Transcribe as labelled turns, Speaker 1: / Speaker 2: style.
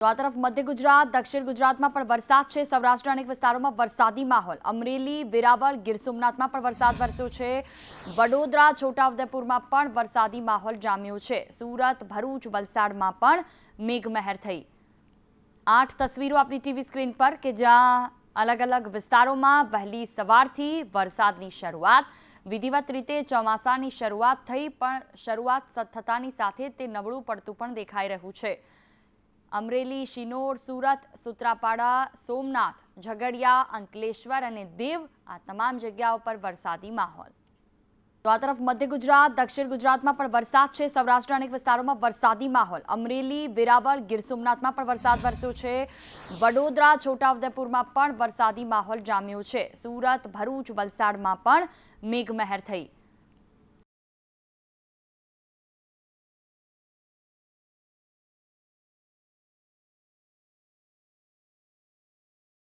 Speaker 1: તો આ તરફ મધ્ય ગુજરાત, દક્ષિણ ગુજરાતમાં પણ વરસાદ છે. સૌરાષ્ટ્રના અનેક વિસ્તારોમાં વરસાદી માહોલ. અમરેલી, વેરાવળ, ગીર સોમનાથમાં પણ વરસાદ વરસ્યો છે. વડોદરા, છોટાઉદેપુરમાં પણ વરસાદી માહોલ જામ્યો છે. સુરત, ભરૂચ, વલસાડમાં પણ મેઘમહેર થઈ. આઠ તસવીરો આપણી ટીવી સ્ક્રીન પર કે જ્યાં અલગ અલગ વિસ્તારોમાં વહેલી સવારથી વરસાદની શરૂઆત, વિધિવત રીતે ચોમાસાની શરૂઆત થઈ, પણ શરૂઆત થતાની સાથે તે નબળું પડતું પણ દેખાઈ રહ્યું છે. અમરેલી, શિનોર, સુરત, સુત્રાપાડા, સોમનાથ, ઝઘડિયા, અંકલેશ્વર અને દેવ આ તમામ જગ્યાઓ પર વરસાદી માહોલ. તો આ તરફ મધ્ય ગુજરાત, દક્ષિણ ગુજરાતમાં પણ વરસાદ છે. સૌરાષ્ટ્રના અનેક વિસ્તારોમાં વરસાદી માહોલ. અમરેલી, વેરાવળ, ગીર સોમનાથમાં પણ વરસાદ વરસ્યો છે. વડોદરા, છોટાઉદેપુરમાં પણ વરસાદી માહોલ જામ્યો છે. સુરત, ભરૂચ, વલસાડમાં પણ મેઘમહેર થઈ